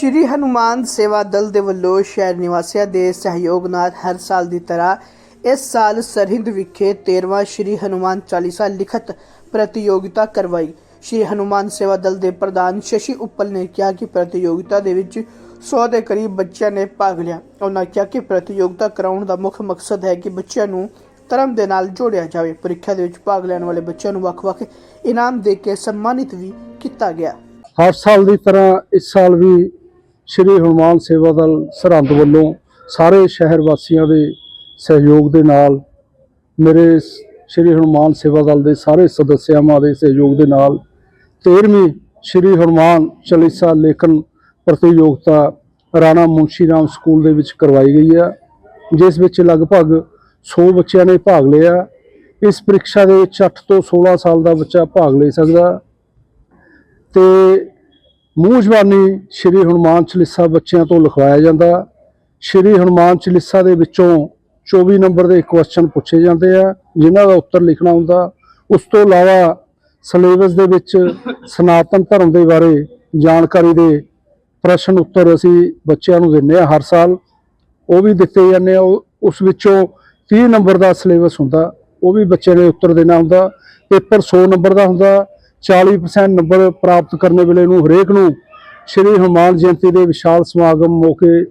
ਸ਼੍ਰੀ ਹਨੂਮਾਨ ਸੇਵਾ ਦਲ ਦੇ ਵੱਲੋਂ ਸ਼ਹਿਰ ਨਿਵਾਸੀਆਂ ਦੇ ਸਹਿਯੋਗ ਨਾਲ ਹਰ ਸਾਲ ਦੀ ਤਰ੍ਹਾਂ ਇਸ ਸਾਲ ਸਰਹਿੰਦ ਵਿਖੇ 13ਵਾਂ ਸ਼੍ਰੀ ਹਨੂਮਾਨ ਚਾਲੀਸਾ ਲਿਖਤ ਪ੍ਰਤੀਯੋਗਿਤਾ ਕਰਵਾਈ। ਸ਼੍ਰੀ ਹਨੂਮਾਨ ਸੇਵਾ ਦਲ ਦੇ ਪ੍ਰਧਾਨ ਸ਼ਸ਼ੀ ਉੱਪਲ ਨੇ ਕਿਹਾ ਕਿ ਪ੍ਰਤੀਯੋਗਿਤਾ ਦੇ ਵਿੱਚ 100 ਦੇ ਕਰੀਬ ਬੱਚਿਆਂ ਨੇ ਭਾਗ ਲਿਆ। ਉਹਨਾਂ ਕਿਹਾ ਕਿ ਪ੍ਰਤੀਯੋਗਿਤਾ ਕਰਾਉਣ ਦਾ ਮੁੱਖ ਮਕਸਦ ਹੈ ਕਿ ਬੱਚਿਆਂ ਨੂੰ ਧਰਮ ਦੇ ਨਾਲ ਜੋੜਿਆ ਜਾਵੇ। ਪ੍ਰੀਖਿਆ ਦੇ ਵਿੱਚ ਭਾਗ ਲੈਣ ਵਾਲੇ ਬੱਚਿਆਂ ਨੂੰ ਵੱਖ-ਵੱਖ ਇਨਾਮ ਦੇ ਕੇ ਸਨਮਾਨਿਤ ਵੀ ਕੀਤਾ ਗਿਆ। ਹਰ ਸਾਲ ਦੀ ਤਰ੍ਹਾਂ ਇਸ ਸਾਲ ਵੀ ਸ਼੍ਰੀ ਹਨੂਮਾਨ ਸੇਵਾ ਦਲ ਸਰਹੰਦ ਵੱਲੋਂ ਸਾਰੇ ਸ਼ਹਿਰ ਵਾਸੀਆਂ ਦੇ ਸਹਿਯੋਗ ਦੇ ਨਾਲ, ਮੇਰੇ ਸ਼੍ਰੀ ਹਨੂਮਾਨ ਸੇਵਾ ਦਲ ਦੇ ਸਾਰੇ ਸਦੱਸਿਆਵਾਂ ਦੇ ਸਹਿਯੋਗ ਦੇ ਨਾਲ 13ਵੀਂ ਸ਼੍ਰੀ ਹਨੂਮਾਨ ਚਾਲੀਸਾ ਲੇਖਨ ਪ੍ਰਤੀਯੋਗਤਾ ਰਾਣਾ ਮੁੰਸ਼ੀ ਰਾਮ ਸਕੂਲ ਦੇ ਵਿੱਚ ਕਰਵਾਈ ਗਈ ਹੈ ਜਿਸ ਵਿੱਚ ਲਗਭਗ 100 ਬੱਚਿਆਂ ਨੇ ਭਾਗ ਲਿਆ। ਇਸ ਪ੍ਰੀਖਿਆ ਦੇ ਵਿੱਚ 8 ਤੋਂ 16 ਸਾਲ ਦਾ ਬੱਚਾ ਭਾਗ ਲੈ ਸਕਦਾ। ਤੇ ਮੂੰਹ ਜਵਾਨੀ ਸ਼੍ਰੀ ਹਨੂਮਾਨ ਚਾਲੀਸਾ ਬੱਚਿਆਂ ਤੋਂ ਲਿਖਵਾਇਆ ਜਾਂਦਾ। ਸ਼੍ਰੀ ਹਨੂਮਾਨ ਚਾਲੀਸਾ ਦੇ ਵਿੱਚੋਂ 24 ਨੰਬਰ ਦੇ ਕੁਐਸਚਨ ਪੁੱਛੇ ਜਾਂਦੇ ਆ, ਜਿਨ੍ਹਾਂ ਦਾ ਉੱਤਰ ਲਿਖਣਾ ਹੁੰਦਾ। ਉਸ ਤੋਂ ਇਲਾਵਾ ਸਿਲੇਬਸ ਦੇ ਵਿੱਚ ਸਨਾਤਨ ਧਰਮ ਦੇ ਬਾਰੇ ਜਾਣਕਾਰੀ ਦੇ ਪ੍ਰਸ਼ਨ ਉੱਤਰ ਅਸੀਂ ਬੱਚਿਆਂ ਨੂੰ ਦਿੰਦੇ ਆ ਹਰ ਸਾਲ। ਉਹ ਵੀ ਦਿੱਤੇ ਜਾਂਦੇ ਆ, ਉਹ- ਉਸ ਵਿੱਚੋਂ 30 ਨੰਬਰ ਦਾ ਸਿਲੇਬਸ ਹੁੰਦਾ, ਉਹ ਵੀ ਬੱਚੇ ਨੇ ਉੱਤਰ ਦੇਣਾ ਹੁੰਦਾ। ਪੇਪਰ 100 ਨੰਬਰ ਦਾ ਹੁੰਦਾ 40% ਨੰਬਰ ਪ੍ਰਾਪਤ ਕਰਨ ਵੇਲੇ ਨੂੰ ਹਰੇਕ ਨੂੰ ਸ਼੍ਰੀ ਹਨੂਮਾਨ ਜਯੰਤੀ ਦੇ ਵਿਸ਼ਾਲ ਸਮਾਗਮ ਮੌਕੇ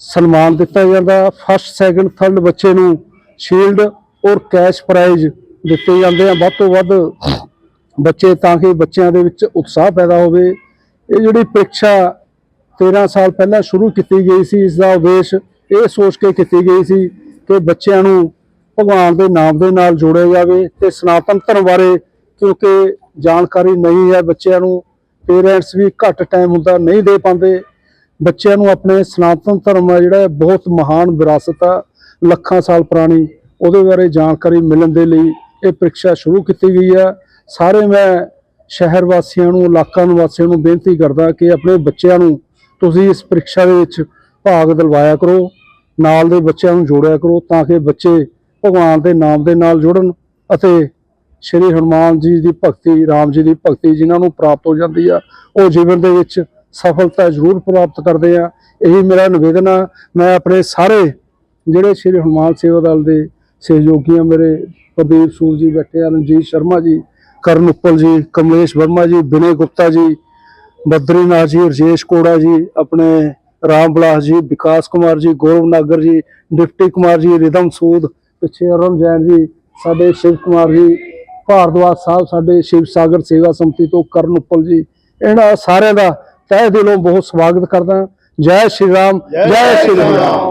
ਸਨਮਾਨ ਦਿੱਤਾ ਜਾਂਦਾ। ਫਸਟ ਸੈਕੰਡ ਥਰਡ ਬੱਚੇ ਨੂੰ ਸ਼ੀਲਡ ਔਰ ਕੈਸ਼ ਪ੍ਰਾਈਜ਼ ਦਿੱਤੇ ਜਾਂਦੇ ਆ। ਵੱਧ ਤੋਂ ਵੱਧ ਬੱਚੇ ਤਾਂ ਕਿ ਬੱਚਿਆਂ ਦੇ ਵਿੱਚ ਉਤਸ਼ਾਹ ਪੈਦਾ ਹੋਵੇ। ਇਹ ਜਿਹੜੀ ਪ੍ਰੀਖਿਆ 13 ਸਾਲ ਪਹਿਲਾਂ ਸ਼ੁਰੂ ਕੀਤੀ ਗਈ ਸੀ, ਇਸ ਦਾ ਉਦੇਸ਼ ਇਹ ਸੋਚ ਕੇ ਕੀਤੀ ਗਈ ਸੀ ਕਿ ਬੱਚਿਆਂ ਨੂੰ ਭਗਵਾਨ ਦੇ ਨਾਮ ਦੇ ਨਾਲ ਜੋੜਿਆ ਜਾਵੇ ਤੇ ਸਨਾਤਨ ਧਰਮ ਬਾਰੇ ਕਿਉਂਕਿ ਜਾਣਕਾਰੀ ਨਹੀਂ ਹੈ ਬੱਚਿਆਂ ਨੂੰ ਪੇਰੈਂਟਸ ਵੀ ਘੱਟ ਟਾਈਮ ਹੁੰਦਾ ਨਹੀਂ ਦੇ ਪਾਉਂਦੇ। ਬੱਚਿਆਂ ਨੂੰ ਆਪਣੇ ਸਨਾਤਨ ਧਰਮ ਆ ਜਿਹੜਾ ਬਹੁਤ ਮਹਾਨ ਵਿਰਾਸਤ ਆ, ਲੱਖਾਂ ਸਾਲ ਪੁਰਾਣੀ। ਉਹਦੇ ਬਾਰੇ ਜਾਣਕਾਰੀ ਮਿਲਣ ਦੇ ਲਈ ਇਹ ਪ੍ਰੀਖਿਆ ਸ਼ੁਰੂ ਕੀਤੀ ਗਈ ਆ। ਸਾਰੇ ਮੈਂ ਸ਼ਹਿਰ ਵਾਸੀਆਂ ਨੂੰ, ਇਲਾਕਾ ਨਿਵਾਸੀਆਂ ਨੂੰ ਬੇਨਤੀ ਕਰਦਾ ਕਿ ਆਪਣੇ ਬੱਚਿਆਂ ਨੂੰ ਤੁਸੀਂ ਇਸ ਪ੍ਰੀਖਿਆ ਦੇ ਵਿੱਚ ਭਾਗ ਦਿਲਵਾਇਆ ਕਰੋ, ਨਾਲ ਦੇ ਬੱਚਿਆਂ ਨੂੰ ਜੋੜਿਆ ਕਰੋ ਤਾਂ ਕਿ ਬੱਚੇ ਭਗਵਾਨ ਦੇ ਨਾਮ ਦੇ ਨਾਲ ਜੁੜਨ ਅਤੇ ਸ਼੍ਰੀ ਹਨੂਮਾਨ ਜੀ ਦੀ ਭਗਤੀ, ਰਾਮ ਜੀ ਦੀ ਭਗਤੀ ਜਿਨ੍ਹਾਂ ਨੂੰ ਪ੍ਰਾਪਤ ਹੋ ਜਾਂਦੀ ਆ, ਉਹ ਜੀਵਨ ਦੇ ਵਿੱਚ ਸਫਲਤਾ ਜ਼ਰੂਰ ਪ੍ਰਾਪਤ ਕਰਦੇ ਆ। ਇਹੀ ਮੇਰਾ ਨਿਵੇਦਨ ਆ। ਮੈਂ ਆਪਣੇ ਸਾਰੇ ਜਿਹੜੇ ਸ਼੍ਰੀ ਹਨੂਮਾਨ ਸੇਵਾ ਦਲ ਦੇ ਸਹਿਯੋਗੀ ਆ, ਮੇਰੇ ਪ੍ਰਦੀਪ ਸੂਰ ਜੀ ਬੈਠੇ ਆ, ਰਣਜੀਤ ਸ਼ਰਮਾ ਜੀ, ਕਰਨ ਉੱਪਲ ਜੀ, ਕਮਲੇਸ਼ ਵਰਮਾ ਜੀ ਵਿਨੇ ਗੁਪਤਾ ਜੀ, ਬਦਰੀਨਾਥ ਜੀ, ਰਜੇਸ਼ ਕੋੜਾ ਜੀ, ਆਪਣੇ ਰਾਮ ਬਲਾਸ ਜੀ, ਵਿਕਾਸ ਕੁਮਾਰ ਜੀ, ਗੌਰਵ ਨਾਗਰ ਜੀ, ਡਿਪਟੀ ਕੁਮਾਰ ਜੀ, ਰਿਦਮ ਸੂਦ, ਪਿੱਛੇ ਅਰੁਣ ਜੈਨ ਜੀ, ਸਾਡੇ ਸ਼ਿਵ ਕੁਮਾਰ ਜੀ ਭਾਰਦਵਾਜ ਸਾਹਿਬ ਸਾਡੇ ਸ਼ਿਵ ਸਾਗਰ ਸੇਵਾ ਸੰਮਤੀ ਤੋਂ ਕਰਨ ਉੱਪਲ ਜੀ ਇਹਨਾਂ ਸਾਰਿਆਂ ਦਾ ਤਹਿ ਦਿਲੋਂ ਬਹੁਤ ਸਵਾਗਤ ਕਰਦਾ ਜੈ ਸ਼੍ਰੀ ਰਾਮ ਜੈ ਸ਼੍ਰੀ ਰਾਮ।